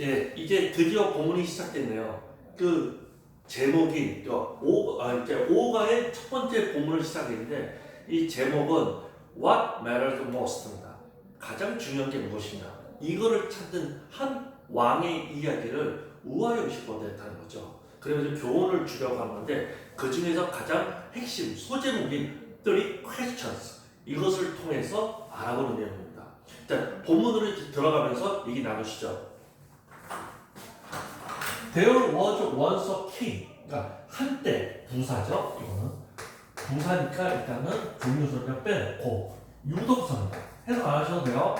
예, 이제 드디어 본문이 시작됐네요. 그 제목이 어, 오, 아, 이제 오가의 첫 번째 본문을 시작했는데 이 제목은 What Matters Most입니다. 가장 중요한 게 무엇이냐? 이거를 찾는 한 왕의 이야기를 우화 형식으로 냈다는 거죠. 그래서 교훈을 주려고 하는 건데 그 중에서 가장 핵심 소제목인 three questions 이것을 통해서 알아보는 내용입니다. 자, 본문으로 들어가면서 얘기 나누시죠. There was once a king. 그러니까 한때 부사죠. 이거는 부사니까 일단은 종류소를 빼놓고 유도부사입니다. 해석 안 하셔도 돼요.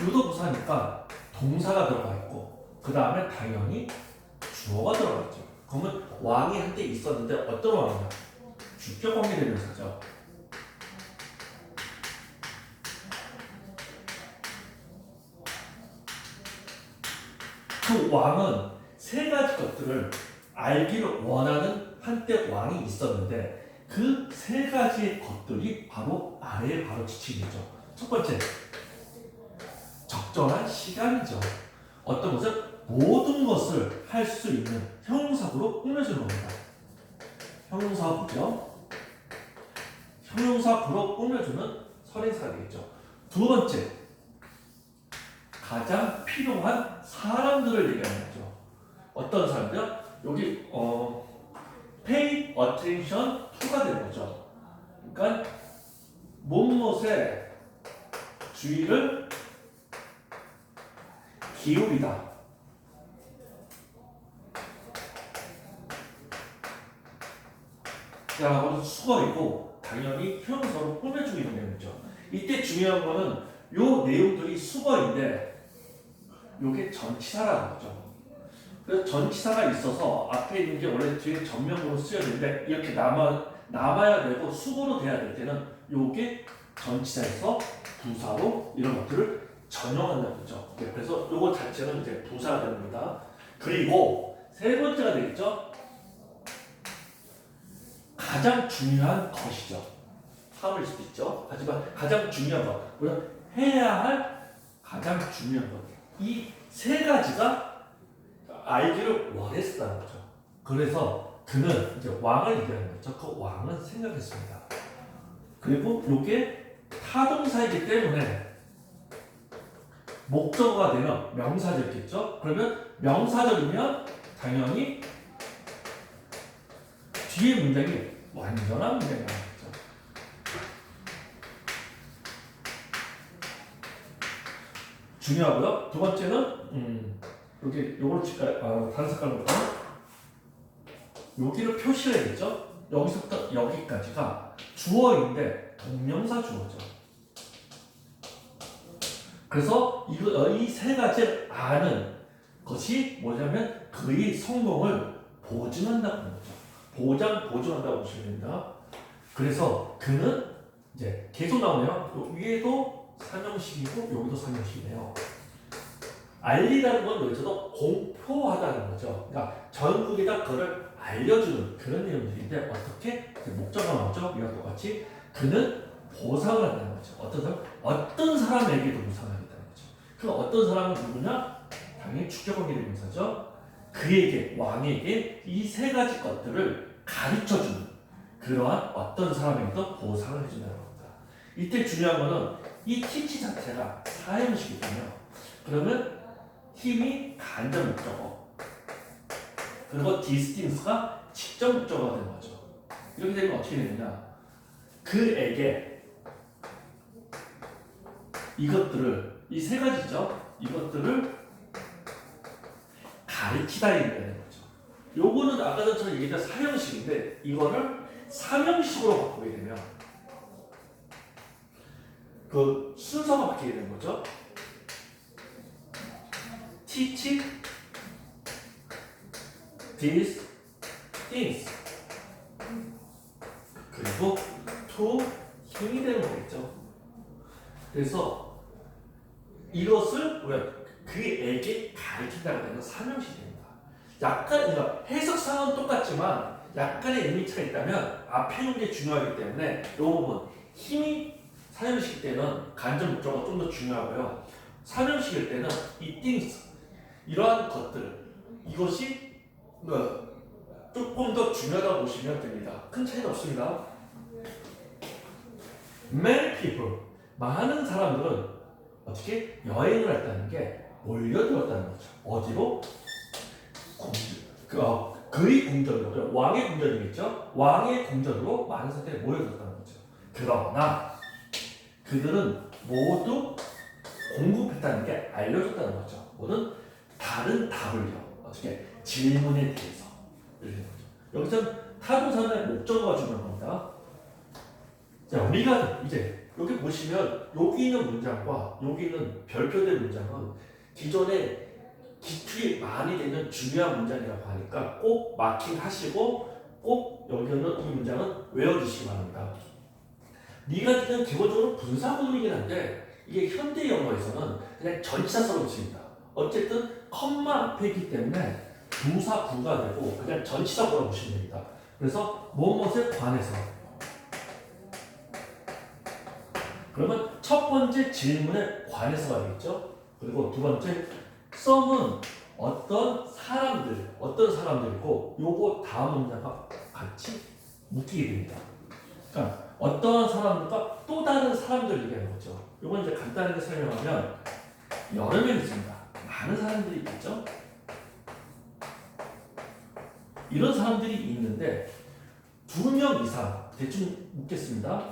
유도부사니까 동사가 들어가 있고 그 다음에 당연히 주어가 들어가 있죠. 그러면 왕이 한때 있었는데 어떤 왕이냐? 주격 관계대명사죠. 그 왕은 세 가지 것들을 알기를 원하는 한때 왕이 있었는데 그 세 가지의 것들이 바로 아래에 바로 지칭이죠. 첫 번째, 적절한 시간이죠. 어떤 것을 모든 것을 할 수 있는 형용사구로 꾸며주는 겁니다. 형용사구죠. 형용사구로 꾸며주는 선행사가 되겠죠. 두 번째, 가장 필요한 사람들을 얘기하는 거죠. 어떤 사람들? 여기 어 pay attention to가 되는 거죠. 그러니까 몸못에 주의를 기울이다. 자, 오늘 수거이고 당연히 형용사로 꾸며주고 있는 내용이죠. 이때 중요한 거는 요 내용들이 수거인데 요게 전치사라는 거죠. 그래서 전치사가 있어서 앞에 있는 게 원래 뒤에 전면으로 쓰여야 되는데 이렇게 남아 남아야 되고 수고로 돼야 될 때는 요게 전치사에서 부사로 이런 것들을 전용한다는 거죠. 네, 그래서 요거 자체는 이제 부사가 됩니다. 그리고 세 번째가 되겠죠. 가장 중요한 것이죠. 사람일 수도 있죠. 하지만 가장 중요한 것? 해야 할 가장 중요한 것. 이 세 가지가 알기를 원했다는 거죠. 그래서 그는 이제 왕을 얘기하는 거죠. 그 왕은 생각했습니다. 그리고 이게 타동사이기 때문에 목적어가 되면 명사적이겠죠. 그러면 명사적이면 당연히 뒤에 문장이 완전한 문장이 나오겠죠. 중요하고요. 두 번째는 음, 여기 요걸 칠까요? 아, 다른 색깔로 볼까요? 여기를 표시를 해야겠죠? 여기서부터 여기까지가 주어인데 동명사 주어죠. 그래서 이 세 가지를 아는 것이 뭐냐면 그의 성공을 보증한다는 거죠. 보장, 보증한다고 보시면 됩니다. 그래서 그는 이제 계속 나오네요. 요 위에도 삼형식이고 여기도 삼형식이네요. 알리다는 건 여기서도 공표하다는 거죠. 그러니까 전국에다 그걸 알려주는 그런 내용들인데 어떻게 목적어가 나오죠? 이와 똑같이 그는 보상을 한다는 거죠. 어떤 사람, 어떤 사람에게도 보상을 하겠다는 거죠. 그 어떤 사람은 누구냐? 당연히 축적관계 대명사죠. 그에게 왕에게 이 세 가지 것들을 가르쳐주는 그러한 어떤 사람에게도 보상을 해준다는 겁니다. 이때 중요한 거는 이 티치 자체가 사형식이거든요. 그러면 힘이 간접 목적어 그리고 디스팅스가 직접 목적어가 되는 거죠. 이렇게 되면 어떻게 되느냐? 그에게 이것들을 이 세 가지죠. 이것들을 가르치다 얘기하는 거죠. 요거는 아까 전처럼 얘기했던 사형식인데 이거를 삼형식으로 바꾸게 되면 그 순서가 바뀌게 되는 거죠. teach these things 그리고 to 힘이 되는 거겠죠. 그래서 이것을 왜 그에게 가르친다고 되는 삼형식이 됩니다. 약간 이거 해석상은 똑같지만 약간의 의미 차가 있다면 앞에 있는 게 중요하기 때문에 이 부분 힘이 사형식 때는 간접 목적어가 좀더 중요하고요. 삼형식일 때는 이 things 이러한 것들 이것이 뭐 조금 더 중요하다고 보시면 됩니다. 큰 차이는 없습니다. Many people 많은 사람들은 어떻게 여행을 했다는 게 몰려들었다는 거죠. 어디로? 궁, 그, 어, 그의 궁전으로 왕의 궁전이겠죠. 왕의 궁전으로 많은 사람들이 모여들었다는 거죠. 그러나 그들은 모두 공급했다는 게 알려졌다는 거죠. 모든 다른 답을요. 어떻게 질문에 대해서. 여기서 타동사의 목적어가 중요한 겁니다. 자, 우리가 이제 여기 보시면 여기 있는 문장과 여기 있는 별표된 문장은 기존에 기출이 많이 되는 중요한 문장이라고 하니까 꼭 마킹하시고 꼭 여기 있는 이 문장은 외워주시기 바랍니다. 니가티는 기본적으로 분사구문이긴 한데 이게 현대 영어에서는 그냥 전치사처럼 붙입니다. 어쨌든 컴마 앞에 있기 때문에 부사구가 되고 그냥 전치사구라고 보시면 됩니다. 그래서 무엇에 관해서 그러면 첫 번째 질문에 관해서가 되겠죠. 그리고 두 번째 썸은 어떤 사람들, 어떤 사람들이고 요거 다음 문장과 같이 묶이게 됩니다. 그러니까 어떤 사람들과 또 다른 사람들 얘기하는 거죠. 요건 이제 간단하게 설명하면 여러 명 있습니다. 많은 사람들이 있죠. 이런 사람들이 있는데 두 명 이상 대충 묻겠습니다.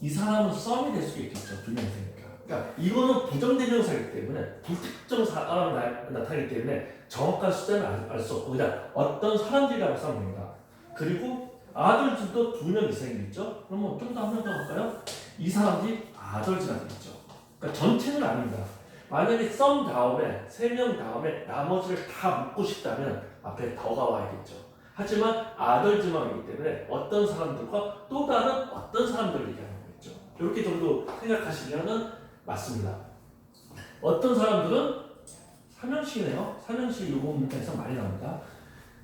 이 사람은 썸이 될수 있겠죠. 두 명 이상이니까. 그러니까 이거는 부정대명사이기 때문에 불특정 사람이 나- 나타나기 때문에 정확한 숫자는 알 수 없고 그냥 어떤 사람들이라고 됩니다. 그리고 아들들도 두 명 이상이겠죠? 그러면 좀 더 한 명 더 할까요? 이 사람들이 아들즈가 되겠죠. 그러니까 전체는 아닙니다. 만약에 썸 다음에 세 명 다음에 나머지를 다 묻고 싶다면 앞에 더가 와야겠죠. 하지만 아들즈만이기 때문에 어떤 사람들과 또 다른 어떤 사람들을 얘기하는 거겠죠. 이렇게 정도 생각하시면은 맞습니다. 어떤 사람들은 삼형식이네요. 삼형식 이 부분에서 많이 나옵니다.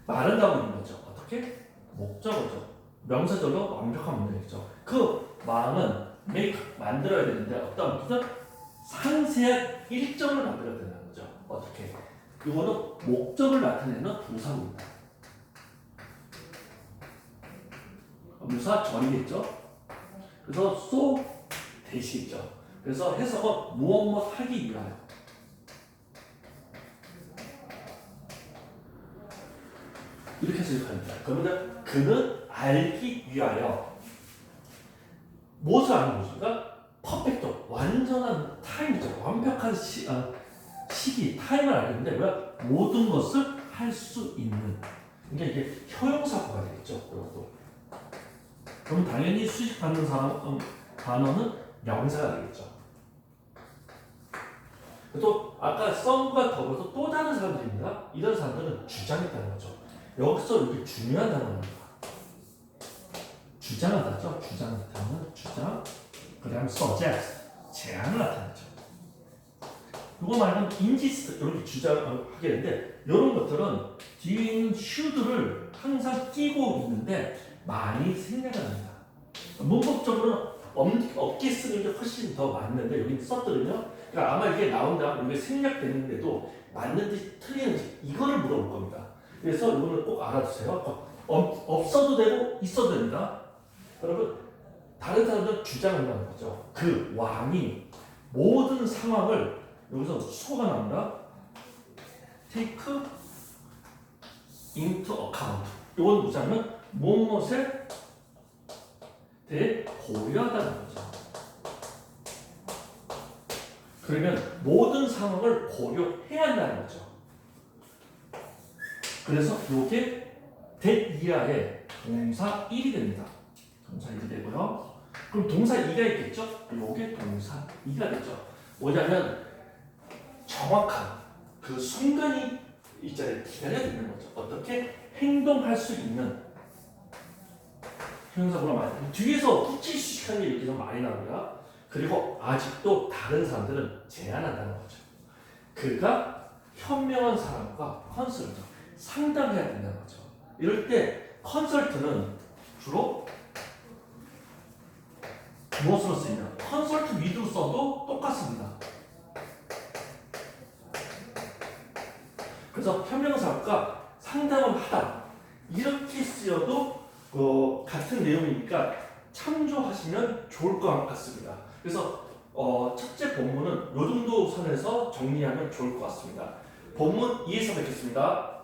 마른다고 있는 거죠. 어떻게? 목적어죠. 명사절로 완벽한 문장이죠. 그 마음은 make 만들어야 되는데 어떤 무슨 상세한 일정을 만들어야 된다는 거죠. 어떻게? 이거는 목적을 나타내는 부사입니다. 무사 전이겠죠. 그래서 so 대시겠죠. 그래서 해석은 무엇 무엇 하기 위하여. 이렇게 해석합니다. 그러면 그는 알기 위하여 무엇을 아는 것인가? 퍼펙트, 완전한 타임이죠. 완벽한 시, 아, 시기, 타임을 알겠는데 뭐야? 모든 것을 할 수 있는. 그러니까 이게 효용사고가 되겠죠. 이것도. 그럼 당연히 수식 받는 사람 음, 단어는 명사가 되겠죠. 또 아까 썸과 더불어서 또 다른 사람들입니다. 이런 사람들은 주장했다는 거죠. 여기서 이렇게 중요한 단어입니다. 주장하다죠. 주장 단어는 주장. 그 다음 suggest 제안을 나타내죠. 이거 말고는 insist 이렇게 주장하게 되는데 이런 것들은 뒤에 있는 should를 항상 끼고 있는데 많이 생략을 합니다. 문법적으로는 엄- 없게 쓰는 게 훨씬 더 맞는데 여기 썼거든요. 그러니까 아마 이게 나온다, 이게 생략되는데도 맞는지 틀리는지 이거를 물어볼 겁니다. 그래서 이거는 꼭 알아두세요. 없, 없어도 되고 있어도 됩니다. 여러분 다른 사람들은 주장한다는 거죠. 그 왕이 모든 상황을 여기서 수가 나옵니다. take into account. 이건 뭐냐면 무엇에 대해 고려하다는 거죠. 그러면 모든 상황을 고려해야 한다는 거죠. 그래서 이게 that 이하의 동사 1이 됩니다. 동사 1이 되고요. 그럼 동사 2가 있겠죠? 이게 동사 2가 되죠. 뭐냐면 정확한 그 순간이 있잖아요. 기다려야 되는 거죠. 어떻게 행동할 수 있는 형용사구나 많이 뒤에서 후치식한 게좀 많이 나옵니다. 그리고 아직도 다른 사람들은 제한한다는 거죠. 그가 현명한 사람과 컨설트 상담해야 된다는 거죠. 이럴 때 컨설트는 주로 무엇으로 쓰냐? 컨설트 위드 써도 똑같습니다. 그래서 편명사과 상담을 하다 이렇게 쓰여도 어, 같은 내용이니까 참조하시면 좋을 것 같습니다. 그래서 어, 첫째 본문은 요 정도 선에서 정리하면 좋을 것 같습니다. 본문 2에서 뵙겠습니다.